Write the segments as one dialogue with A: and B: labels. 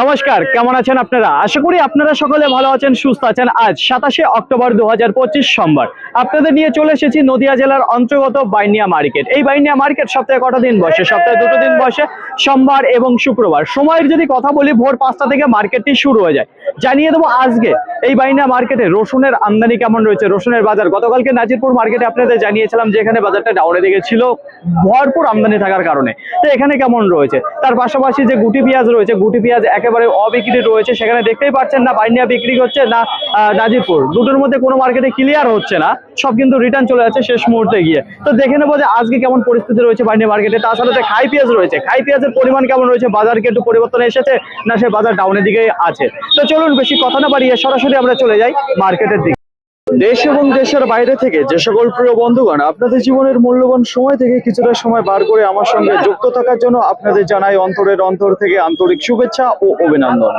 A: নমস্কার, কেমন আছেন আপনারা? আশা করি আপনারা সকলে ভালো আছেন, সুস্থ আছেন। আজ সাতাশে অক্টোবর দু সোমবার। আপনাদের নিয়ে চলে এসেছি নদিয়া জেলার অন্তর্গত বাইনিয়া মার্কেট। এই বাইনিয়া মার্কেট সপ্তাহে কটা দিন বসে? সপ্তাহে দুটো দিন বসে, সোমবার এবং শুক্রবার। সময়ের যদি কথা বলি, ভোর পাঁচটা থেকে মার্কেটটি শুরু হয়ে যায়। জানিয়ে দেবো আজকে এই বাইনিয়া মার্কেটে রসুনের আমদানি কেমন রয়েছে? রসুনের বাজার, গতকালকে নাজিরপুর মার্কেটে আপনাদের জানিয়েছিলাম যে এখানে বাজারটা ডাউনে দিকে ছিল। ভরপুর আমদানি থাকার কারণে। তো এখানে কেমন রয়েছে? তার পাশাপাশি যে গুটি পেঁয়াজ রয়েছে, গুটি পেঁয়াজ একেবারে অবিক্রি রয়েছে। সেখানে দেখতেই পাচ্ছেন না বাইনিয়া বিক্রি হচ্ছে না নাজিরপুর। দুটোর মধ্যে কোনো মার্কেটে ক্লিয়ার হচ্ছে না। সব কিন্তু রিটার্ন চলে যাচ্ছে শেষ মুহূর্তে গিয়ে। তো দেখে নেব যে আজকে কেমন পরিস্থিতি রয়েছে বাইনে মার্কেটে তাছাড়া যে খাই পেঁয়াজ রয়েছে। খাই পেঁয়াজের পরিমাণ কেমন রয়েছে? বাজার কি একটু পরিবর্তন এসেছে না সে বাজার ডাউনের দিকে আছে? তো চলুন বেশি কথা না বাড়িয়ে সরাসরি আমরা চলে যাই মার্কেটের দিকে। দেশ এবং দেশের বাইরে থেকে যে সকল প্রিয় বন্ধুগণ, আপনাদের জীবনের মূল্যবান সময় থেকে কিছুটা সময় বার করে আমার সঙ্গে যুক্ত থাকার জন্য আপনাদের জানাই অন্তরের অন্তর থেকে আন্তরিক শুভেচ্ছা ও অভিনন্দন।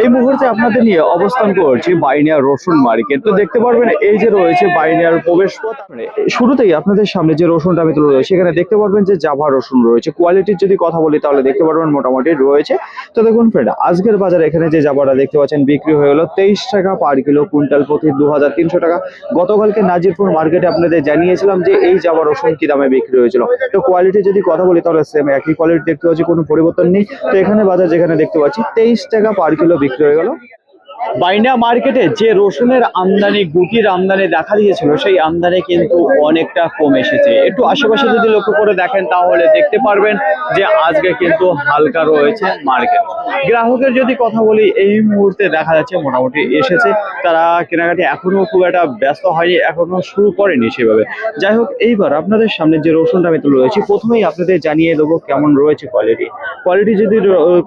A: এই মুহূর্তে আপনাদের নিয়ে অবস্থান করছি বাইনিয়া রসুন মার্কেট। তো দেখতে পারবেন, এই যে রয়েছে বাইনিয়ার প্রবেশ পথ মানে শুরুতেই আপনাদের সামনে যে রসুনটা আমি তুলে রয়েছে সেখানে দেখতে পারবেন যে জাভা রসুন রয়েছে। কোয়ালিটির যদি কথা বলি, তাহলে দেখতে পারবেন মোটামুটি রয়েছে। তো দেখুন ফ্রেন্ড আজকের বাজারে এখানে যে জাভাটা দেখতে পাচ্ছেন, বিক্রি হয়ে গেল তেইশ টাকা পার কিলো, কুইন্টাল প্রতি দু হাজার তিনশো টাকা। গতকালকে নাজিরপুর মার্কেটে আপনাদের জানিয়েছিলাম যে এই জামা রসুন কি দামে বিক্রি হয়েছিল। তো কোয়ালিটি যদি কথা বলি, তাহলে সেম একই কোয়ালিটি দেখতে পাচ্ছি, কোনো পরিবর্তন নেই। তো এখানে বাজার যেখানে দেখতে পাচ্ছি, তেইশ টাকা পার কিলো বিক্রি হয়ে গেল। বাইনা মার্কেটে যে রসুনের আমদানি, গুটির আমদানি দেখা দিয়েছিল, সেই আমদানি কিন্তু অনেকটা কম এসেছে। একটু আশেপাশে যদি লক্ষ্য করে দেখেন, তাহলে দেখতে পারবেন যে আজকে কিন্তু হালকা রয়েছে মার্কেট। গ্রাহকের যদি কথা বলি, এই মুহূর্তে দেখা যাচ্ছে মোটামুটি এসেছে। তারা কেনাকাটি এখনও খুব একটা ব্যস্ত হয়নি, এখনও শুরু করেনি সেভাবে। যাই হোক, এইবার আপনাদের সামনে যে রসুনটা আমি তুলে রয়েছি প্রথমেই আপনাদের জানিয়ে দেবো কেমন রয়েছে কোয়ালিটি কোয়ালিটি যদি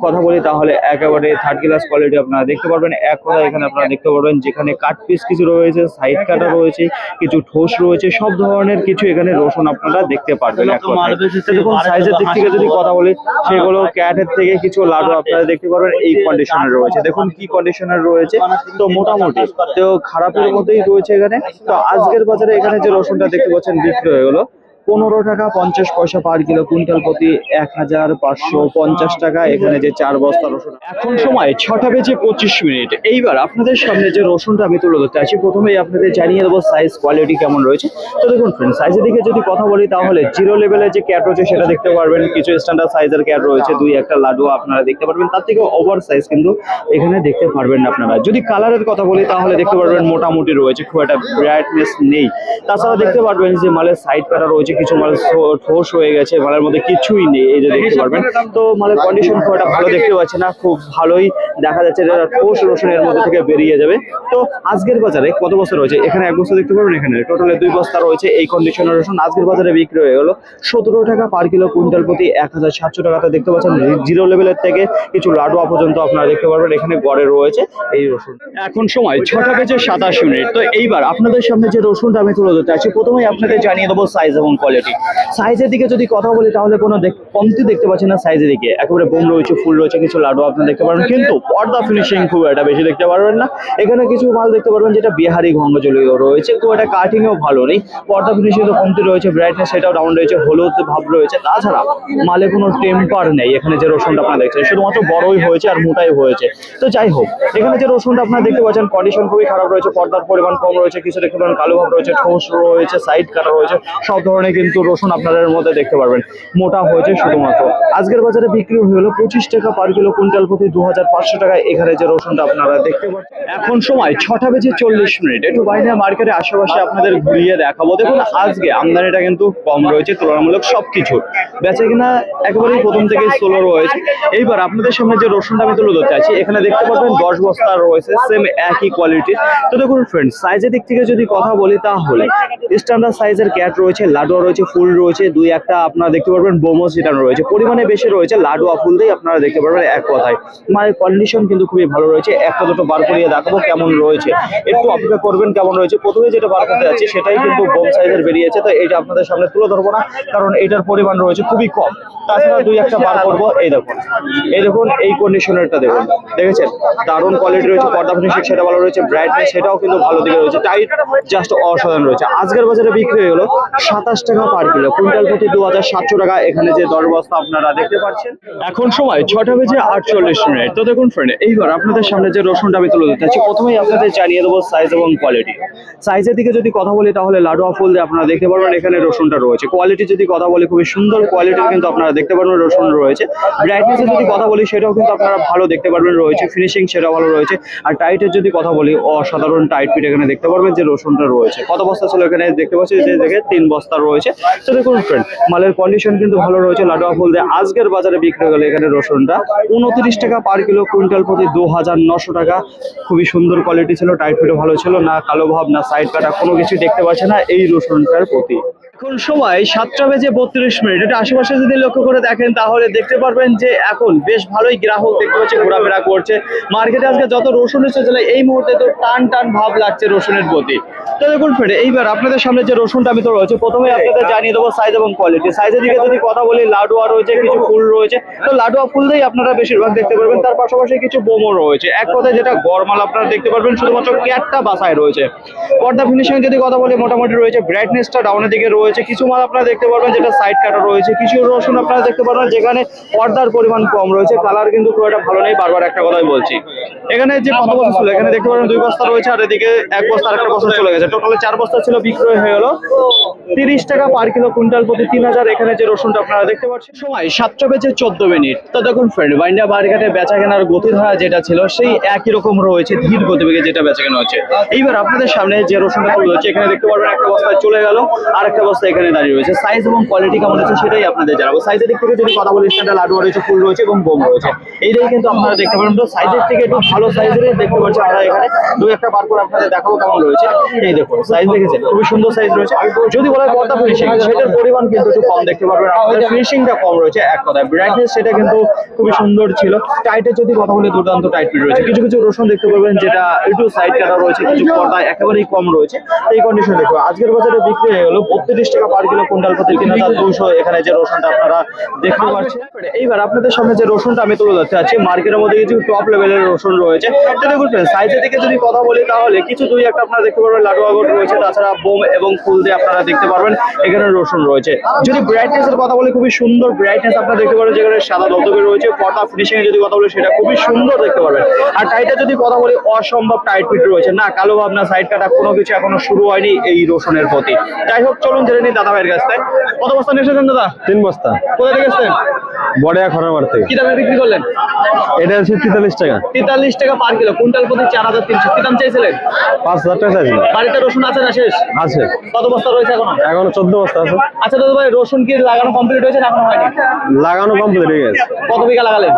A: কথা বলি, তাহলে একেবারে থার্ড ক্লাস কোয়ালিটি আপনারা দেখতে পারবেন। এক কথা এখানে আপনারা দেখতে পারবেন যেখানে কাট পিস কিছু রয়েছে সাইড কাটা রয়েছে কিছু ঠোস রয়েছে সব ধরনের কিছু এখানে রসুন আপনারা দেখতে পারবেন দেখুন সাইজের দিক থেকে যদি কথা বলি সেগুলো ক্যাটের থেকে কিছু লাডু আপনারা দেখতে পারবেন এই কন্ডিশনে রয়েছে। দেখুন কি কন্ডিশনে রয়েছে। তো মোটামুটি তো খারাপের মধ্যেই রয়েছে এখানে। তো আজকের বাজারে এখানে যে রসুনটা দেখতে পাচ্ছেন বিক্রি হয়ে গেলো পনেরো টাকা পঞ্চাশ পয়সা পার কিলো কুইন্টাল প্রতি এক হাজার পাঁচশো পঞ্চাশ টাকা, এখানে যে চার বস্তা রসুন এখন সময় ছটা বেজে পঁচিশ মিনিট। এইবার আপনাদের সামনে যে রসুনটা আমি তুলে ধরতে আছি প্রথমেই আপনাদের জানিয়ে দেবো সাইজ কোয়ালিটি কেমন রয়েছে। তো দেখুন ফ্রেন্ড সাইজের দিকে যদি কথা বলি, তাহলে জিরো লেভেলের যে ক্যাট রয়েছে সেটা দেখতে পারবেন। কিছু স্ট্যান্ডার্ড সাইজের ক্যাট রয়েছে, দুই একটা লাডু আপনারা দেখতে পারবেন। তার থেকে ওভার সাইজ কিন্তু এখানে দেখতে পারবেন আপনারা। যদি কালারের কথা বলি, তাহলে দেখতে পারবেন মোটামুটি রয়েছে, খুব একটা ব্রাইটনেস নেই। তাছাড়া দেখতে পারবেন যে মালের সাইড কাটা রয়েছে কিছু মাল ঠোস হয়ে গেছে, মালের মধ্যে কিছুই নেই, এই যে দেখতে পারবেন। তো মালের কন্ডিশন খুব একটা ভালো দেখতে পাচ্ছি না, খুব ভালোই দেখা যাচ্ছে যে ঠোস রসুনের মধ্যে থেকে বেরিয়ে যাবে। তো আজকের বাজারে কত বছর রয়েছে? এখানে এক বছর দেখতে পারবেন, এখানে টোটালে দুই বস্তা রয়েছে, এই কন্ডিশনের রসুন আজকের বাজারে বিক্রি হয়ে গেল সতেরো টাকা পার কিলো কুইন্টাল প্রতি এক হাজার সাতশো টাকাতে দেখতে পাচ্ছেন জিরো লেভেলের থেকে কিছু লাডুয়া পর্যন্ত আপনারা দেখতে পারবেন, এখানে গড়ে রয়েছে এই রসুন। এখন সময় ছটা বেজে সাতাশ মিনিট, তো এইবার আপনাদের সামনে যে রসুনটা আমি তুলে ধরতে আছি প্রথমেই আপনাদের জানিয়ে দেবো সাইজ এবং কোয়ালিটি সাইজের দিকে যদি কথা বলি তাহলে কোনো কমতি দেখতে পাচ্ছেন না সাইজের দিকে। একেবারে বোম রয়েছে ফুল রয়েছে কিছু লাডু আপনারা দেখতে পারবেন কিন্তু পর্দা ফিনিশিং খুব একটা বেশি দেখতে পারবেন না। এখানে কিছু মাল দেখতে পারবেন যেটা বিহারি গঙ্গজলি রয়েছে খুব একটা কাটিংও ভালো নেই। পর্দা ফিনিশিং তো কমতি রয়েছে ব্রাইটনেস সেটাও ডাউন রয়েছে হলুদ ভাব রয়েছে। তাছাড়া মালে কোনো টেম্পার নেই এখানে যে রসুনটা আপনারা দেখছেন শুধুমাত্র বড়ই হয়েছে আর মোটাই হয়েছে। তো যাই হোক এখানে যে রসুনটা আপনারা দেখতে পাচ্ছেন কন্ডিশন খুবই খারাপ রয়েছে পর্দার পরিমাণ কম রয়েছে কিছু দেখতে পারেন কালো ভাব রয়েছে ঠোস রয়েছে সাইড কাটা রয়েছে সব ধরনের কিন্তু রসুন আপনাদের মধ্যে দেখতে পারবেন। মোটা হয়েছে শুধুমাত্র। আজকের বাজারে বিক্রি হলো পঁচিশ টাকা পার কিলো, কুইন্টাল প্রতি দু হাজার পাঁচশো টাকা। এখানে যে রসুনটা আপনারা দেখতে পাচ্ছেন। এখন সময় ছটা বেজে চল্লিশ মিনিট। একটু বাইরে মার্কেটে আশেপাশে আপনাদের ঘুরিয়ে দেখাবো। দেখুন, আজকে আমদানিটা কিন্তু কম রয়েছে, তুলনামূলক সবকিছু। বেচে কিনা একেবারেই প্রথম থেকে সোলো রয়েছে এইবার আপনাদের সামনে যে রসুনটা আমি তুলে ধরতে আছি এখানে দেখতে পাচ্ছেন দশ বস্তা রয়েছে সেম একই কোয়ালিটির তো দেখুন ফ্রেন্ড সাইজের দিক থেকে যদি কথা বলি তাহলে স্ট্যান্ডার্ড সাইজের ক্যাট রয়েছে লাডুয়া রয়েছে, ফুল রয়েছে, দুই একটা আপনারা দেখতে পারবেন, বোমো সিটানো রয়েছে, পরিমাণে বেশি রয়েছে লাডুয়া ফুল দিয়ে আপনারা দেখতে পারবেন এক কথায়। মানে কন্ডিশন কিন্তু খুবই ভালো রয়েছে, একটা দুটো বার করিয়ে দেখাবো কেমন রয়েছে। একটু অপেক্ষা করবেন কেমন রয়েছে প্রথমে যেটা বার করতে যাচ্ছি, সেটাই কিন্তু বোম সাইজের বেরিয়েছে, তো এটা আপনাদের সামনে তুলে ধরবো না, কারণ এটার পরিমাণ রয়েছে খুবই কম। তাছাড়া দুই একটা বার করব, এই দেখুন এই দেখুন, এই কন্ডিশনারটা দেখুন, দেখেছেন? দারুণ কোয়ালিটি রয়েছে, পর্দা ফিনিশিং সেটা ভালো রয়েছে ব্রাইটনেস সেটাও কিন্তু ভালো দিকে রয়েছে টাইট জাস্ট অসাধারণ রয়েছে। আজকের বাজারে বিক্রি হয়ে গেলো সাতাশ টাকা পার কিলো কুইন্টাল প্রতি দু সাতশো টাকা। এখানে যে দর বস্তা আপনারা দেখতে পাচ্ছেন। এখন সময় ছটা বেজে আটচল্লিশ মিনিট। তো দেখুন ফ্রেন্ড এইবার আপনাদের সামনে যে রসুনটা আমি তুলে দিতে প্রথমেই আপনাদের জানিয়ে দেবো সাইজ এবং কোয়ালিটি সাইজের দিকে যদি কথা বলি, তাহলে লাডুয়া ফুল দিয়ে আপনারা দেখতে পারবেন এখানে রসুনটা রয়েছে। কোয়ালিটি যদি কথা বলি, খুবই সুন্দর কোয়ালিটির কিন্তু আপনারা দেখতে পারবেন রসুন রয়েছে। ব্রাইটনেসের যদি কথা বলি, সেটাও কিন্তু আপনারা ভালো দেখতে পারবেন রয়েছে। ফিনিশিং সেটা ভালো রয়েছে। আর টাইটের যদি কথা বলি, অসাধারণ টাইট ফিট এখানে দেখতে পারবেন যে রসুনটা রয়েছে। কত বস্তা ছিল এখানে? দেখতে পাচ্ছি যে দেখে তিন বস্তা রয়েছে। তো দেখুন ফ্রেন্ড মালের কন্ডিশন কিন্তু ভালো রয়েছে লাডুয়া ফুল দিয়ে আজকের বাজারে বিক্রি গেলে এখানে রসুনটা। উনত্রিশ টাকা পার কিলো, কুইন্টাল প্রতি দু হাজার নশো টাকা। খুবই সুন্দর কোয়ালিটি ছিল টাইট ফিটও ভালো ছিল, না কালো ভাব, না সাইড কাটা, কোনো কিছু দেখতে পাচ্ছে না এই রসুনটার প্রতি। এখন সময় সাতটা বেজে বত্রিশ মিনিট। এটা আশেপাশে যদি লক্ষ্য করে দেখেন তাহলে দেখতে পারবেন যে এখন বেশ ভালোই গ্রাহক দেখতে পাচ্ছি ঘোরাফেরা করছে। মার্কেটে আজকে যত রসুন এসেছিল এই মুহূর্তে তো টান টান ভাব লাগছে রসুনের প্রতি। তো দেখুন ফ্রেন্ড এইবার আপনাদের সামনে যে রসুনটা আমি তো রয়েছে প্রথমে আপনাদের জানিয়ে দেবো সাইজ এবং কোয়ালিটি সাইজের দিকে যদি কথা বলি লাডুয়া রয়েছে কিছু ফুল রয়েছে। তো লাডুয়া ফুল দিয়েই আপনারা বেশিরভাগ দেখতে পারবেন। তার পাশাপাশি কিছু বোমও রয়েছে। এক কথায় যেটা গরমাল আপনারা দেখতে পারবেন শুধুমাত্র ক্যাটটা বাসায় রয়েছে। পর্দা ফিনিশিং যদি কথা বলি মোটামুটি রয়েছে ব্রাইটনেসটা ডাউনের দিকে রয়েছে। কিছু মাল আপনারা দেখতে পারবেন যেটা সাইড কাটা রয়েছে। কিছু রসুন আপনারা দেখতে পারবেন যেখানে পর্দার পরিমাণ কম রয়েছে। কালার কিন্তু খুব একটা ভালো নেই, বারবার একটা কথাই বলছি। এখানে যে কত বস্তা ছিল, এখানে দেখতে পারবেন দুই বস্তা রয়েছে আর এদিকে এক বস্তা একটা বস্তা চলে গেছে। টোটালে চার বস্তা ছিল, বিক্রয় হয়ে গেল। তিরিশ টাকা পার কিলো কুইন্টাল প্রতি তিন হাজার এখানে যে রসুনটা আপনারা দেখতে পাচ্ছেন। সময় সাতটা বেজে চোদ্দ মিনিট। তো দেখুন ফ্রেন্ড বাইন্ডা মার্কেটে বেচা কেনার গতিধারা যেটা ছিল, সেই একই রকম রয়েছে, ধীর গতিবেগে যেটা বেচা কেনা হচ্ছে। এইবার আপনাদের সামনে যে রসুনটা হচ্ছে এখানে দেখতে পারবেন একটা বস্তায় চলে গেল আর একটা বস্তা এখানে দাঁড়িয়ে রয়েছে। সাইজ এবং কোয়ালিটি কেমন আছে সেটাই আপনাদের জানাব। সাইজের দিক থেকে যদি কথা বলি সেটা লাডু রয়েছে, ফুল রয়েছে এবং বোম রয়েছে। এইটাই কিন্তু আপনারা দেখতে পারেন। তো সাইজের থেকে একটু ভালো সাইজের দেখতে পাচ্ছি আমরা এখানে। দুই একটা বার করে আপনাদের দেখাবো কেমন রয়েছে। এই দেখুন সাইজ দেখেছেন? খুবই সুন্দর সাইজ রয়েছে। যদি বলা পর্দা ফিনিশিং সেটার পরিমাণ কিন্তু একটু কম দেখতে পারবেন। আপনাদের ফিনিশিংটা কম রয়েছে, এক কথায়। ব্রাইটনেস সেটা কিন্তু খুবই সুন্দর ছিল। টাইটের যদি কথা বলি, দুর্দান্ত টাইট ফিট রয়েছে। কিছু কিছু রসুন দেখতে পারবেন, যেটা একটু সাইড কাটা রয়েছে, কিছু পর্দা একেবারেই কম রয়েছে। এই কন্ডিশন দেখো আজকের বাজারে বিক্রি হয়ে গেলো টাকা পার কিলো কুইন্টাল প্রতি তিন হাজার দুশো এখানে যে রসুনটা আপনারা দেখতে পাচ্ছেন এইবার আপনাদের সামনে যে রসুনটা আমি তুলে ধরতে আছি মার্কেটের মধ্যে কিছু টপ লেভেলের রসুন রয়েছে। দেখুন সাইজের দিকে যদি কথা বলি তাহলে কিছু দুই একটা আপনারা দেখতে পারবেন রয়েছে তাছাড়া বোম এবং ফুল দিয়ে আপনারা দেখতে পারবেন এখানে রসুন রয়েছে। যদি ব্রাইটনেস এর কথা বলি খুবই সুন্দর ব্রাইটনেস আপনারা দেখতে পারবেন যেখানে সাদা দবদবে রয়েছে পর্দা ফিনিশিং যদি কথা বলি সেটা খুবই সুন্দর দেখতে পারবেন। আর টাইটা যদি কথা বলি অসম্ভব টাইট ফিট রয়েছে। না কালো ভাবনা সাইড কাটা কোনো কিছু এখনও শুরু হয়নি এই রসুনের প্রতি। যাই হোক চলুন নিই দাদা ভাইয়ের কাছ থেকে। কত বস্তা নিয়ে এসেছেন দাদা?
B: তিন বস্তা।
A: কোথা থেকে এসেছেন?
B: বড়িয়া খরামার থেকে।
A: কি দামে বিক্রি করলেন?
B: এটা হচ্ছে তেতাল্লিশ টাকা।
A: তেতাল্লিশ টাকা পার কিলো কুইন্টাল প্রতি চার হাজার তিনশো। কি দাম চাইছিলেন?
B: পাঁচ হাজার টাকা চাইছিল
A: বাড়িতে রসুন আছে না শেষ?
B: আছে।
A: কত বস্তা রয়েছে এখনও?
B: এখনও চোদ্দ বস্তা আছে।
A: আচ্ছা দাদা ভাই রসুন কি লাগানো কমপ্লিট হয়েছে না এখনও হয়নি?
B: লাগানো কমপ্লিট হয়ে গেছে।
A: কত বিঘা লাগালেন?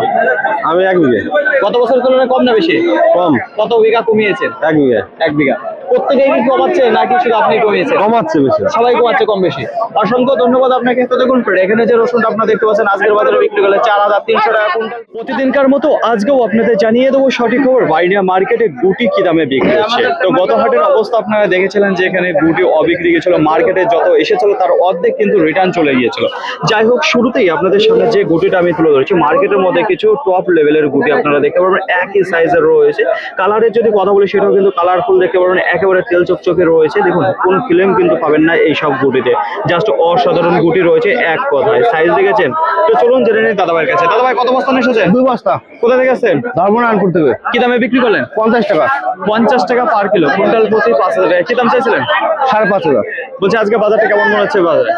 B: আমি এক বিঘে।
A: কত বছর তুলনায় কম না বেশি?
B: কম।
A: কত বিঘা কমিয়েছেন?
B: এক বিঘে।
A: এক বিঘা। প্রত্যেকেই কি কমাচ্ছে নাকি শুধু আপনি কমিয়েছেন?
B: কমাচ্ছে বেশি।
A: সবাই কমাচ্ছে কম বেশি। অসংখ্য ধন্যবাদ আপনাকে। দেখুন ফ্রেন্ড, এখানে যে রসুনটা আপনারা দেখতে পাচ্ছেন আজকের বাজারে বিক্রি করলে চার হাজার তিনশো টাকা কুইন্টাল। প্রতিদিনকার মতো আজকেও আপনাদের জানিয়ে দেবো সঠিক খবর বাইরিয়া মার্কেটে গুটি কি দামে বিক্রি হচ্ছে। তো গত হাটের অবস্থা আপনারা দেখেছিলেন যে এখানে গুটি অবিক্রি গেছিল মার্কেটে যত এসেছিল তার অর্ধেক কিন্তু রিটার্ন চলে গিয়েছিল। যাই হোক শুরুতেই আপনাদের সামনে যে গুটিটা আমি তুলে ধরেছি মার্কেটের মধ্যে কিছু টপ লেভেলের গুটি আপনারা দেখতে পারবেন একই সাইজের রয়েছে। কালারের যদি কথা বলি সেটাও কিন্তু কালারফুল দেখতে পারবেন একেবারে তেল চকচকে রয়েছে। দেখুন কোনো ফিল্ম কিন্তু পাবেন না এই সব গুটিতে জাস্ট অসাধারণ গুটি রয়েছে এক কথায়। সাইজ দেখেছেন? তো চলুন জেনে নিন দাদা ভাইয়ের কাছে। দাদা ভাই কত বস্তা নিয়ে এসেছেন?
B: দুই বস্তা।
A: কোথা থেকে আসছেন?
B: ধর্মনারায়ণপুর থেকে।
A: কি দামে বিক্রি করলেন?
B: পঞ্চাশ টাকা।
A: পঞ্চাশ টাকা পার কিলো কুইন্টাল প্রতি পাঁচ হাজার টাকা। কি দাম চাইছিলেন?
B: সাড়ে পাঁচ হাজার।
A: বলছি আজকে বাজারটা কেমন মনে হচ্ছে বাজারে?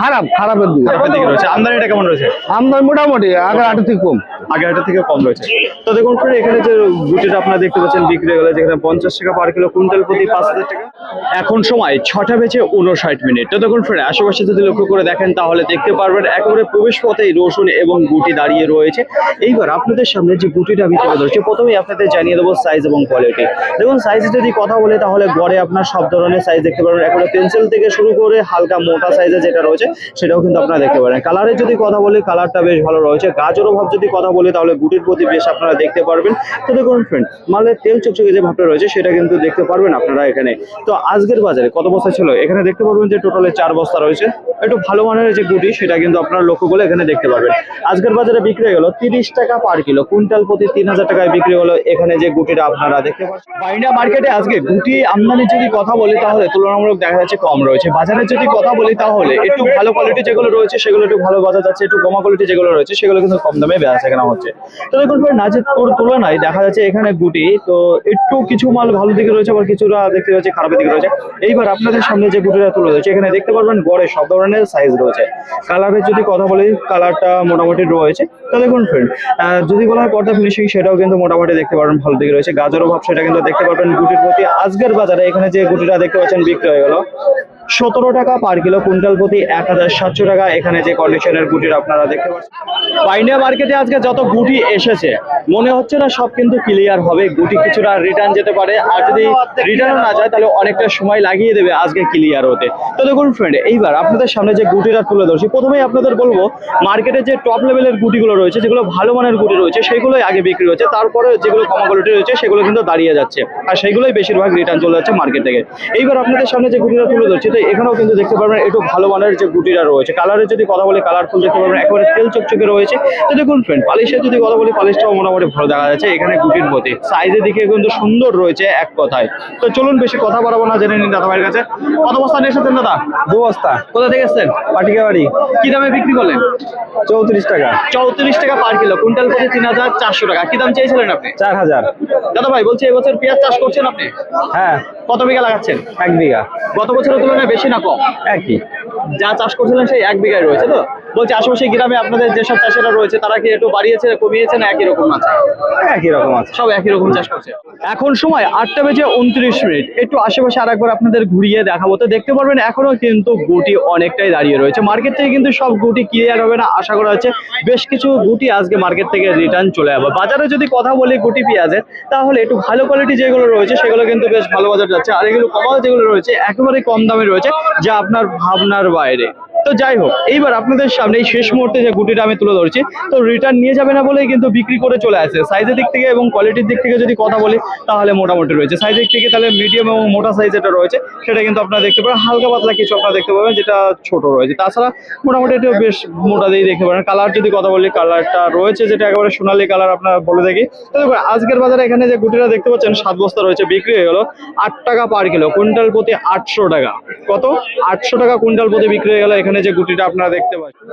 B: খারাপ খারাপের দিকে।
A: খারাপের দিকে রয়েছে। আমদানিটা কেমন রয়েছে?
B: আমদানি মোটামুটি আগের আটের থেকে কম।
A: আগে হাটের থেকে কম রয়েছে। তো দেখুন এখানে যে গুটিটা আপনারা দেখতে পাচ্ছেন বিক্রি হয়ে গেলে যেখানে পঞ্চাশ টাকা পার কিলো কুইন্টাল প্রতি পাঁচ হাজার টাকা। এখন সময় ছটা বেজে উনষাট মিনিট। তো দেখুন ফ্রেন্ড আশেপাশে যদি লক্ষ্য করে দেখেন, তাহলে দেখতে পারবেন একেবারে প্রবেশ পথেই রসুন এবং গুটি দাঁড়িয়ে রয়েছে। এইবার আপনাদের সামনে যে গুটিটা আমি তুলে ধরছি প্রথমেই আপনাদের জানিয়ে দেবো সাইজ এবং কোয়ালিটি দেখুন সাইজ যদি কথা বলে, তাহলে গড়ে আপনার সব ধরনের সাইজ দেখতে পারবেন। একেবারে পেন্সিল থেকে শুরু করে হালকা মোটা সাইজে যেটা রয়েছে, সেটাও কিন্তু আপনারা দেখতে পারেন। কালারের যদি কথা বলি কালারটা বেশ ভালো রয়েছে। গাজর অভাব যদি কথা বলি, তাহলে গুটির প্রতি বেশ আপনারা দেখতে পারবেন। তো দেখুন ফ্রেন্ড মালের তেল চকচকে যে ভাবটা রয়েছে, সেটা কিন্তু দেখতে পারবেন আপনারা এখানে। তো আজকের বাজারে কত বস্তা ছিল? এখানে দেখতে পারবেন যে টোটালে চার বস্তা রয়েছে। একটু ভালো মানের যে গুটি, সেটা কিন্তু আপনারা লক্ষ্য করলে এখানে দেখতে পারবেন। আজকের বাজারে বিক্রি গেল তিরিশ টাকা পার কিলো। কুইন্টাল প্রতি তিন হাজার টাকায় বিক্রি হলো এখানে যে গুটিটা আপনারা দেখতে পাচ্ছেন। বাইনা মার্কেটে আজকে গুটি আমদানির যদি কথা বলি তাহলে তুলনামূলক দেখা যাচ্ছে কম রয়েছে। বাজারে যদি কথা বলি তাহলে একটু ভালো কোয়ালিটি যেগুলো রয়েছে, সেগুলো একটু ভালো বাজার যাচ্ছে, একটু কমা কোয়ালিটি যেগুলো রয়েছে, সেগুলো কিন্তু কম দামে বেচা কেনা হচ্ছে। তো দেখুন ভাই, নাজিরপুর তুলনায় দেখা যাচ্ছে এখানে গুটি, তো একটু কিছু মাল ভালো দিকে রয়েছে, আবার কিছুটা দেখতে পাচ্ছি খারাপের দিকে রয়েছে। এইবার আপনাদের সামনে যে গুটিটা তুলে রয়েছে এখানে দেখতে পারবেন বড় সব ধরনের সাইজ রয়েছে। কালারের যদি কথা বলি, কালারটা মোটামুটি রয়েছে তাহলে দেখুন ফ্রেন্ড যদি বলা হয় পর্দা ফিনিশিং সেটাও কিন্তু মোটামুটি দেখতে পারবেন ভালো দিকে রয়েছে। গাজর অভাব, সেটা কিন্তু দেখতে পারবেন গুটির প্রতি। আজকের বাজারে এখানে যে গুটিটা দেখতে পাচ্ছেন বিক্রি হয়ে গেল। সতেরো টাকা পার কিলো কুইন্টাল প্রতি এক হাজার সাতশো টাকা। এখানে যে কন্ডিশনের গুটির আপনারা দেখতে পাচ্ছেন। পাইনিয়া মার্কেটে আজকে যত গুটি এসেছে, মনে হচ্ছে না সব কিন্তু ক্লিয়ার হবে। গুটি কিছুটা রিটার্ন যেতে পারে। আর যদি রিটার্ন না যায়, তাহলে অনেকটা সময় লাগিয়ে দেবে আজকে ক্লিয়ার হতে। তো দেখুন ফ্রেন্ড এইবার আপনাদের সামনে যে গুটিটা তুলে ধরছি, প্রথমেই আপনাদের বলব মার্কেটে যে টপ লেভেলের গুটিগুলো রয়েছে, যেগুলো ভালো মানের গুটি রয়েছে সেগুলোই আগে বিক্রি হচ্ছে। তারপরে যেগুলো কমা কোয়ালিটি রয়েছে, সেগুলো কিন্তু দাঁড়িয়ে যাচ্ছে। আর সেগুলোই বেশিরভাগ রিটার্ন চলে যাচ্ছে মার্কেট থেকে। এইবার আপনাদের সামনে যে গুটিটা তুলে ধরছি তো এখানেও কিন্তু দেখতে পারবেন একটু ভালো মানের যে গুটিটা রয়েছে। কালারের যদি কথা বলি কালারফুল দেখতে পারবেন একেবারে তেল চকচকে রয়েছে। তো দেখুন ফ্রেন্ড পালিশের যদি কথা বলি পালিশটাও মোটামুটি ভালো দেখা যাচ্ছে এখানে গুটির প্রতি সাইজের দিকে কিন্তু সুন্দর রয়েছে এক কথায়। তো চলুন বেশি কথা বাড়াবো না জেনে নিন দাদা ভাইয়ের কাছে। কত বস্তা নিয়ে এসেছেন দাদা?
B: দু বস্তা।
A: কোথা থেকে এসেছেন?
B: পাটিকা বাড়ি।
A: কি দামে বিক্রি করলেন?
B: চৌত্রিশ টাকা।
A: চৌত্রিশ টাকা পার কিলো কুইন্টাল প্রতি তিন হাজার চারশো টাকা। কি দাম চেয়েছিলেন আপনি?
B: চার হাজার।
A: দাদা ভাই বলছি এবছর পেঁয়াজ চাষ করছেন আপনি?
B: হ্যাঁ।
A: কত বিঘা লাগাচ্ছেন?
B: এক বিঘা।
A: গত বছরের তুলনায় বেশি না কম?
B: একই।
A: যা চাষ করছিলেন সেই এক বিঘায় রয়েছে তো? বলছি আশেপাশে গ্রামে আপনাদের যেসব চাষিরা রয়েছে তারা কি একটু বাড়িয়েছে কমিয়েছে না একই রকম আছে?
B: একই রকম আছে।
A: সব একই রকম চাষ করছে। এখন সময় আটটা বেজে উনত্রিশ মিনিট। একটু আশেপাশে আরেকবার আপনাদের ঘুরিয়ে দেখাবো। তো দেখতে পারবেন এখনও কিন্তু গুটি অনেকটাই দাঁড়িয়ে রয়েছে। মার্কেট থেকে কিন্তু সব গুটি ক্লিয়ার হবে না আশা করা হচ্ছে বেশ কিছু গুটি আজকে মার্কেট থেকে রিটার্ন চলে যাবে। বাজারে যদি কথা বলি গুটি পেঁয়াজের তাহলে একটু ভালো কোয়ালিটি যেগুলো রয়েছে সেগুলো কিন্তু বেশ ভালো বাজার যাচ্ছে। আর এগুলো কমাল যেগুলো রয়েছে একেবারে কম দামে রয়েছে যা আপনার ভাবনার বাইরে। তো যাই হোক, এইবার আপনাদের সামনে এই শেষ মুহূর্তে যে গুটিটা আমি তুলে ধরছি, তো রিটার্ন নিয়ে যাবে না বলেই কিন্তু বিক্রি করে চলে আসে। সাইজের দিক থেকে এবং কোয়ালিটির দিক থেকে যদি কথা বলি, তাহলে মোটামুটি রয়েছে। সাইজের থেকে তাহলে মিডিয়াম এবং মোটা সাইজ যেটা রয়েছে, সেটা কিন্তু আপনারা দেখতে পারেন। হালকা পাতলা কিছু আপনারা দেখতে পাবেন, যেটা ছোট রয়েছে। তাছাড়া মোটামুটি এটা বেশ মোটা দিয়ে দেখতে পারেন। কালার যদি কথা বলি কালারটা রয়েছে যেটা একেবারে সোনালি কালার আপনারা বলে দেখি তো আজকের বাজারে এখানে যে গুটিটা দেখতে পাচ্ছেন, সাত বস্তা রয়েছে, বিক্রি হয়ে গেল আট টাকা পার কিলো কুইন্টাল প্রতি আটশো টাকা। কত? আটশো টাকা কুইন্টাল প্রতি বিক্রি হয়ে গেল এখানে। যে গুটিটা আপনারা দেখতে পাচ্ছেন।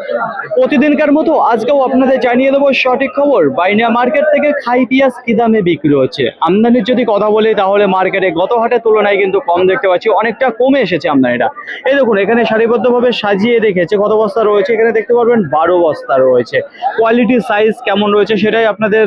A: প্রতিদিনকার মতো আজকেও আপনাদের জানিয়ে দেবো সঠিক খবর। বাইনিয়া মার্কেট থেকে খাই পেঁয়াজ কি দামে বিক্রি হচ্ছে? আমদানির যদি কথা বলি, তাহলে মার্কেটে গত হাটের তুলনায় কিন্তু কম দেখতে পাচ্ছি। অনেকটা কমে এসেছে আমদানিটা। এই দেখুন, এখানে সারিবদ্ধভাবে সাজিয়ে রেখেছে। কত বস্তা রয়েছে? এখানে দেখতে পারবেন বারো বস্তা রয়েছে। কোয়ালিটি সাইজ কেমন রয়েছে সেটাই আপনাদের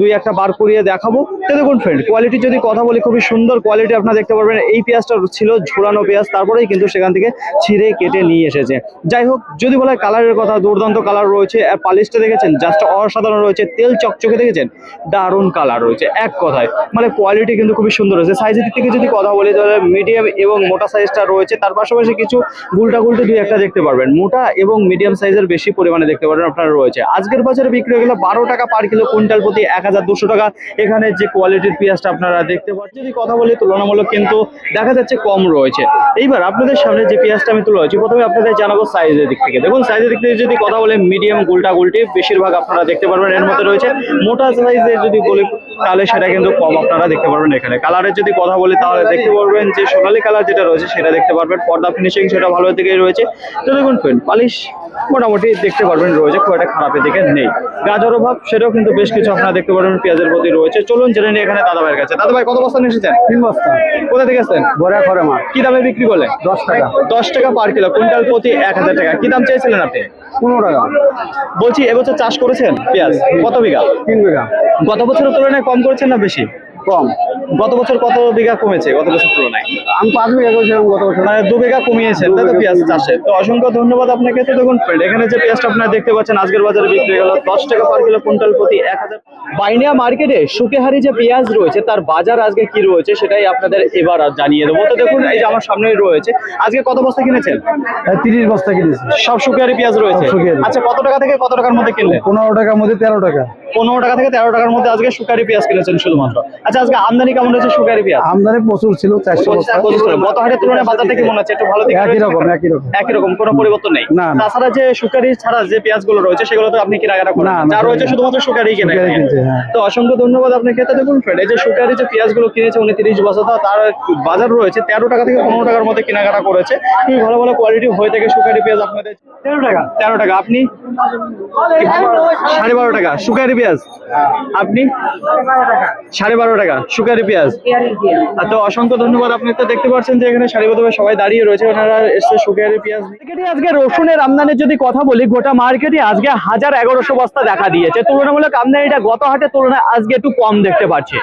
A: দুই একটা বার করিয়ে দেখাবো। তো দেখুন ফ্রেন্ড কোয়ালিটি যদি কথা বলি, খুবই সুন্দর কোয়ালিটি আপনারা দেখতে পারবেন। এই পেঁয়াজটা ছিল ঝোলানো পেঁয়াজ, তারপরেই কিন্তু সেখান থেকে ছিঁড়ে কেটে নিয়ে এসেছে। যাই হোক, যদি বলা হয় কালারের কথা, দুর্দান্ত কালার রয়েছে। আর পালিশটা দেখেছেন? জাস্ট অসাধারণ রয়েছে। তেল চকচকে দেখেছেন? দারুণ কালার রয়েছে, এক কথায়। মানে কোয়ালিটি কিন্তু খুবই সুন্দর রয়েছে। সাইজের থেকে যদি কথা বলি, তাহলে মিডিয়াম এবং মোটা সাইজটা রয়েছে। তার পাশাপাশি কিছু গুলটা গুলটে দুই একটা দেখতে পারবেন। মোটা এবং মিডিয়াম সাইজের বেশি পরিমাণে দেখতে পারবেন আপনারা রয়েছে। আজকের বাজারে বিক্রি হয়ে গেল বারো টাকা পার কিলো কুইন্টাল প্রতি এক টাকা। এখানে যে কোয়ালিটির পেঁয়াজটা আপনারা দেখতে পাচ্ছেন, যদি কথা বলি, তুলনামূলক কিন্তু দেখা যাচ্ছে কম রয়েছে। এইবার আপনাদের সামনে যে পেঁয়াজটা আমি তুলে ধরছি, প্রথমে আপনাদের জানাব সাইজের দিক থেকে। দেখুন সাইজের দিক থেকে যদি কথা বলে মিডিয়াম গুলটা গুলটি বেশিরভাগ আপনারা দেখতে পারবেন এর মধ্যে রয়েছে। মোটা সাইজের যদি বলি তাহলে সেটা কিন্তু কম আপনারা দেখতে পারবেন এখানে। কালারের যদি কথা বলি তাহলে দেখতে পারবেন যে সোনালী কালার যেটা রয়েছে সেটা দেখতে পারবেন। পর্দা ফিনিশিং সেটা ভালো দিকেই রয়েছে। তো দেখুন ফ্রেন্ড পালিশ মোটামুটি দেখতে পারবেন রয়েছে খুব একটা খারাপের দিকে নেই। গাজর অভাব সেটাও কিন্তু বেশ কিছু আপনারা দেখতে পারবেন পেঁয়াজের প্রতি রয়েছে। চলুন জেনে নিই এখানে দাদা ভাইয়ের কাছে। দাদা ভাই কত বস্তা এসেছেন?
B: তিন বস্তা।
A: কোথা থেকে এসেছেন?
B: বড়া করে মা
A: কি দামে বিক্রি করলেন?
B: দশ টাকা।
A: দশ টাকা পার কিলো কুইন্টাল প্রতি এক হাজার টাকা। কি দাম চেয়েছিলেন আপনি?
B: পনেরো টাকা।
A: বলছি এবছর চাষ করেছেন পেঁয়াজ? কত বিঘা?
B: তিন বিঘা।
A: গত বছরের তুলনায় কম করেছেন না বেশি?
B: কম।
A: গত বছর কত বিঘা কমেছে? গত বছর তুলনায়?
B: আমি পাঁচ বিঘা করেছিলাম গত বছর।
A: মানে দু বিঘা কমিয়েছেন তাই তো পেঁয়াজ চাষে তো অসংখ্য ধন্যবাদ আপনাকে। তো দেখুন friend, এখানে যে পেঁয়াজটা আপনারা দেখতে পাচ্ছেন আজকের বাজারে বিক্রি হয়ে গেল দশ টাকা পার কিলো কুইন্টাল প্রতি এক হাজার। বাইনিয়া মার্কেটে সুকেহারি যে পেঁয়াজ রয়েছে তার বাজার আজকে কি রয়েছে সেটাই আপনাদের এবার জানিয়ে দেবো। তো দেখুন এই যে আমার সামনেই রয়েছে আজকে কত বস্তা কিনেছেন?
B: তিরিশ বস্তা কিনেছি।
A: সব সুকেহারি পেঁয়াজ রয়েছে। আচ্ছা কত টাকা থেকে কত টাকার মধ্যে কিনলেন?
B: পনেরো টাকার মধ্যে তেরো টাকা।
A: পনেরো টাকা থেকে তেরো টাকার মধ্যে আজকে সুকারি পেঁয়াজ কিনেছেন শুধুমাত্র। আচ্ছা আজকে আমদানি কেমন হয়েছে সুকারি পেঁয়াজ?
B: আমদানি প্রচুর ছিল চারশো।
A: গত হাটের তুলনায় বাজারটা কেমন আছে একটু ভালো
B: একই রকম একই রকম।
A: একই রকম কোনো পরিবর্তন নেই।
B: না।
A: তাছাড়া যে সুকারি ছাড়া যে পেঁয়াজগুলো রয়েছে সেগুলো তো আপনি কেনাকাটা করেন।
B: না,
A: না,
B: না,
A: যা রয়েছে শুধুমাত্র সুকারি কেনা
B: হ্যাঁ।
A: তো অসংখ্য ধন্যবাদ আপনাকে। তো দেখুন ফ্রেন্ড এই যে সুকারি যে পেঁয়াজগুলো কিনেছে উনি তিরিশ বছর ধরে, তার বাজার রয়েছে তেরো টাকা থেকে পনেরো টাকার মধ্যে কেনাকাটা করেছে। খুবই ভালো ভালো কোয়ালিটি হয়ে থাকে সুকারি পেঁয়াজ আপনাদের। তেরো টাকা। তেরো টাকা। আপনি? সাড়ে বারো টাকা। সুকারি পেঁয়াজ আপনি? সাড়ে বারো টাকা সুকারি পেঁয়াজ। তো অসংখ্য ধন্যবাদ। আপনি তো দেখতে পাচ্ছেন যে এখানে সারিবদ্ধভাবে সবাই দাঁড়িয়ে রয়েছে। ওনারা এসছে শুকারি পেঁয়াজ আজকে রসুনের আমদানির যদি কথা বলি, গোটা মার্কেটে আজকে হাজার এগারোশো বস্তা দেখা দিয়েছে। তুলনামূলক আমদানিটা গত হাটের তুলনায় আজকে একটু কম দেখতে পাচ্ছি।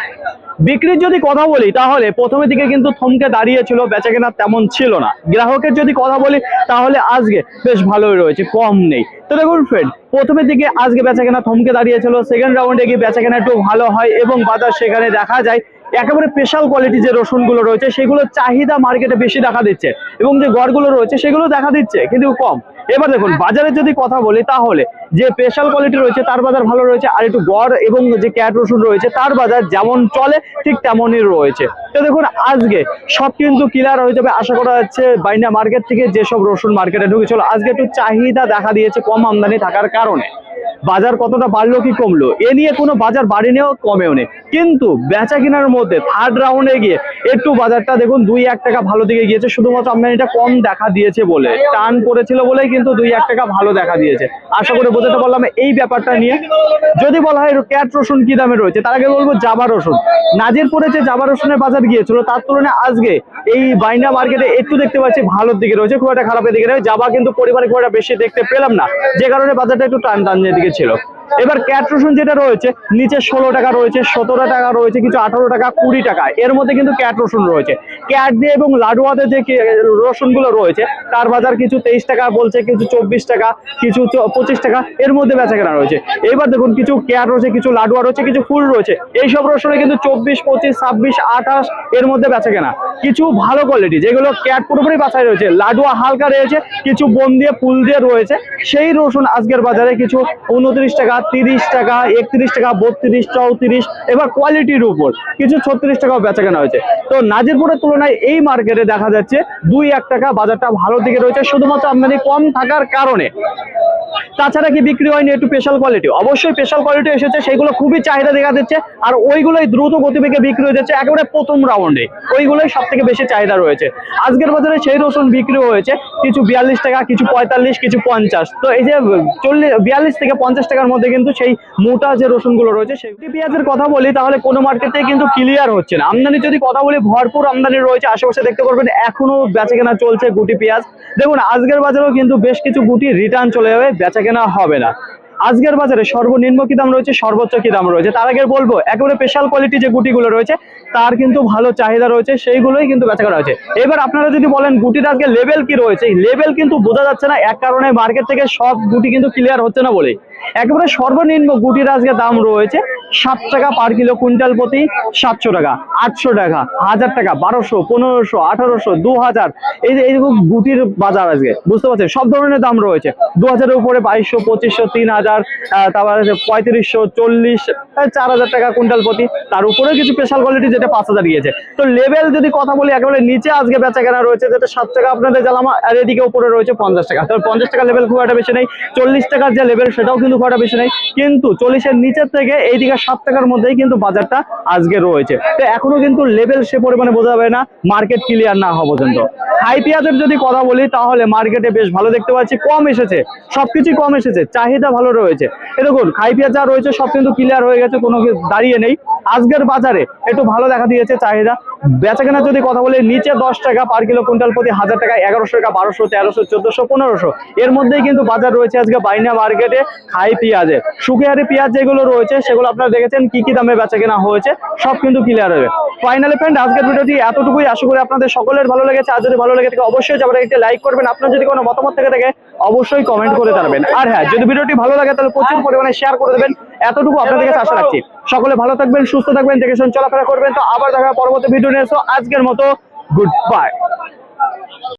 A: বিক্রির যদি কথা বলি, তাহলে প্রথমের দিকে কিন্তু থমকে দাঁড়িয়েছিল বেচা কেনা তেমন ছিল না। গ্রাহকের যদি কথা বলি, তাহলে আজকে বেশ ভালোই রয়েছে, কম নেই। তো দেখুন ফ্রেন্ড প্রথমের দিকে আজকে বেচা কেনা থমকে দাঁড়িয়েছিল সেকেন্ড রাউন্ডে গিয়ে বেচা কেনা একটু ভালো হয় এবং বাজার সেখানে দেখা যায়, একেবারে স্পেশাল কোয়ালিটি যে রসুনগুলো রয়েছে, সেগুলোর চাহিদা মার্কেটে বেশি দেখা দিচ্ছে। এবং যে গড়গুলো রয়েছে, সেগুলো দেখা দিচ্ছে, কিন্তু কম। এবার দেখুন, বাজারে যদি কথা বলি তাহলে যে স্পেশাল কোয়ালিটি রয়েছে, তার বাজার ভালো রয়েছে, আর একটু গড় এবং যে ক্যাট রসুন রয়েছে, তার বাজার যেমন চলে, ঠিক তেমনই রয়েছে। তো দেখুন, আজকে সব কিন্তু ক্লিয়ার হয়ে যাবে। আশা করা যাচ্ছে বাইনা মার্কেট থেকে যেসব রসুন মার্কেটে ঢুকেছিল, আজকে একটু চাহিদা দেখা দিয়েছে কম আমদানি থাকার কারণে। বাজার কতটা বাড়লো, কি কমলো? এ নিয়ে কোনো বাজার বাড়েনিও, কমেও নেই। কিন্তু বেচা কেনার মধ্যে থার্ড রাউন্ডে গিয়ে একটু বাজারটা দেখুন, দুই এক টাকা ভালো দিকে গিয়েছে, শুধুমাত্র আমদানিটা কম দেখা দিয়েছে বলে। টান পড়েছিল বলেই কিন্তু দুই এক টাকা ভালো দেখা দিয়েছে। আশা করে বোঝাতে পারলাম এই ব্যাপারটা নিয়ে। যদি বলা হয় ক্যাট রসুন কি দামে রয়েছে, তার আগে বলব জাবা রসুন। নাজিরপুরে যে জাবা রসুনের বাজার গিয়েছিল, তার তুলনায় আজকে এই বাইনা মার্কেটে একটু দেখতে পাচ্ছি ভালোর দিকে রয়েছে, খুব একটা খারাপের দিকে রয়েছে জাবা কিন্তু পরিমাণে খুব একটা বেশি দেখতে পেলাম না। যে কারণে বাজারটা একটু টান টান দিকে ছিল। এবার ক্যাট রসুন যেটা রয়েছে, নিচে ষোলো টাকা রয়েছে, সতেরো টাকা রয়েছে, কিছু আঠারো টাকা, কুড়ি টাকা। এর মধ্যে কিন্তু ক্যাট রসুন রয়েছে। ক্যাট দিয়ে এবং লাডুয়াতে যে রসুনগুলো রয়েছে, তার বাজার কিছু তেইশ টাকা বলছে, কিছু চব্বিশ টাকা, কিছু পঁচিশ টাকা, এর মধ্যে বেচা কেনা রয়েছে। এবার দেখুন, কিছু ক্যাট রয়েছে, কিছু লাডুয়া রয়েছে, কিছু ফুল রয়েছে। এইসব রসুনে কিন্তু চব্বিশ, পঁচিশ, ছাব্বিশ, আঠাশ, এর মধ্যে বেচা কেনা কিছু ভালো কোয়ালিটি যেগুলো ক্যাট পুরোপুরি বাছাই রয়েছে। লাডুয়া হালকা রয়েছে, কিছু বন দিয়ে, ফুল দিয়ে রয়েছে। সেই রসুন আজকের বাজারে কিছু উনত্রিশ টাকা, তিরিশ টাকা, একত্রিশ টাকা, বত্রিশ, চৌত্রিশ, এবার কোয়ালিটির উপর। কিছু ছত্রিশ টাকাও বেচা কেনা হয়েছে। তো নাজিরপুরের তুলনায় এই মার্কেটে দেখা যাচ্ছে দুই এক টাকা বাজারটা ভালো দিকে রয়েছে, শুধুমাত্র আমদানি কম থাকার কারণে। তাছাড়া কি বিক্রি হয়নি একটু স্পেশাল কোয়ালিটি অবশ্যই স্পেশাল কোয়ালিটি এসেছে, সেগুলো খুবই চাহিদা দেখা দিচ্ছে, আর ওইগুলোই দ্রুত গতিবেগে বিক্রি হয়ে যাচ্ছে একেবারে প্রথম রাউন্ডে ওইগুলোই সব থেকে বেশি চাহিদা রয়েছে। আজকের বাজারে সেই রসুন বিক্রি হয়েছে, কিছু বিয়াল্লিশ টাকা, কিছু পঁয়তাল্লিশ, কিছু পঞ্চাশ। তো এই যে চল্লিশ, বিয়াল্লিশ থেকে পঞ্চাশ টাকার মধ্যে কিন্তু সেই মোটা যে রসুনগুলো রয়েছে সেই পেঁয়াজের কথা বলি, তাহলে কোনো মার্কেটে কিন্তু ক্লিয়ার হচ্ছে না। আমদানি যদি কথা বলি, ভরপুর আমদানি রয়েছে, আশেপাশে দেখতে পারবেন, এখনও বেচা কেনা চলছে গুটি পেঁয়াজ। দেখুন, আজকের বাজারেও কিন্তু বেশ কিছু গুটি রিটার্ন চলে যাবে বেচা কেনা হবে না। আজকের বাজারে সর্বনিম্ন কি দাম রয়েছে? সর্বোচ্চ কি দাম রয়েছে? তার আগে বলব, একেবারে স্পেশাল কোয়ালিটি যে গুটিগুলো রয়েছে, তার কিন্তু ভালো চাহিদা রয়েছে, সেইগুলোই কিন্তু বেচা করা হয়েছে। এবার আপনারা যদি বলেন, গুটির আজকে লেভেল কি রয়েছে? লেভেল কিন্তু বোঝা যাচ্ছে না, এক কারণে মার্কেট থেকে সব গুটি কিন্তু ক্লিয়ার হচ্ছে না বলেই। একেবারে সর্বনিম্ন গুটির আজকে দাম রয়েছে সাত টাকা পার কিলো কুইন্টাল প্রতি সাতশো টাকা, আটশো টাকা, হাজার টাকা, বারোশো, পনেরোশো, আঠারোশো দু হাজার এই যে এইরকম গুটির বাজার আজকে, বুঝতে পারছেন? সব ধরনের দাম রয়েছে। দু হাজারের উপরে বাইশশো, পঁচিশশো তিন হাজার আহ, তারপর আছে পঁয়ত্রিশশো চল্লিশ চার হাজার টাকা কুইন্টাল প্রতি। তার উপরেও কিছু স্পেশাল কোয়ালিটি যেটা পাঁচ হাজার গিয়েছে তো লেভেল যদি কথা বলি একেবারে নিচে আজকে বেচা কেনা রয়েছে যেটা সাত টাকা আপনাদের জ্বালামা আর এদিকে উপরে রয়েছে পঞ্চাশ টাকা। তো পঞ্চাশ টাকা লেভেল খুব একটা বেশি নেই চল্লিশ টাকার যে লেভেল সেটাও কিন্তু খুব একটা বেশি নেই। কিন্তু চল্লিশের নিচের থেকে এইদিকে সাত টাকার মধ্যেই কিন্তু বাজারটা আজকে রয়েছে। তো এখনও কিন্তু লেভেল সে পরিমাণে বোঝা যাবে না মার্কেট ক্লিয়ার না হওয়া পর্যন্ত। হাই পেঁয়াজের যদি কথা বলি তাহলে মার্কেটে বেশ ভালো দেখতে পাচ্ছি। কম এসেছে সবকিছু কম এসেছে। চাহিদা ভালো রয়েছে। এ দেখুন, খাই পেঁয়াজ যা রয়েছে সব কিন্তু ক্লিয়ার হয়ে গেছে, কোনো দাঁড়িয়ে নেই। আজকের বাজারে একটু ভালো দেখা দিয়েছে চাহিদা। বেচা কেনার যদি কথা বলি, নিচে দশ টাকা, পার কিলো কুইন্টাল প্রতি হাজার টাকা, এগারোশো টাকা, বারোশো, তেরোশো, চোদ্দশো, পনেরোশো। এর মধ্যেই কিন্তু বাজার রয়েছে আজকে বাইনা মার্কেটে খাই পেঁয়াজে। শুকিয়ারি পেঁয়াজ যেগুলো রয়েছে, সেগুলো আপনারা দেখেছেন, কি কি দামে বেচা কেনা হয়েছে, সব কিন্তু ক্লিয়ার হবে। ফাইনালি ফ্রেন্ড আজকের ভিডিওটি এতটুকুই। আশা করি আপনাদের সকলের ভালো লেগেছে। আর যদি ভালো লেগে থাকে, অবশ্যই যাবার একটি লাইক করবেন। আপনার যদি কোনো মতামত থেকে থাকে, অবশ্যই কমেন্ট করে জানাবেন। আর হ্যাঁ যদি ভিডিওটি ভালো লাগে, তাহলে প্রচুর পরিমাণে শেয়ার করে দেবেন। এতটুকু আপনাদের কাছে আশা রাখছি। সকলে ভালো থাকবেন সুস্থ থাকবেন দেখে শুন চলাফেরা করবেন। তো আবার দেখা পরবর্তী ভিডিও নিয়ে। এসো আজকের মতো গুড বাই।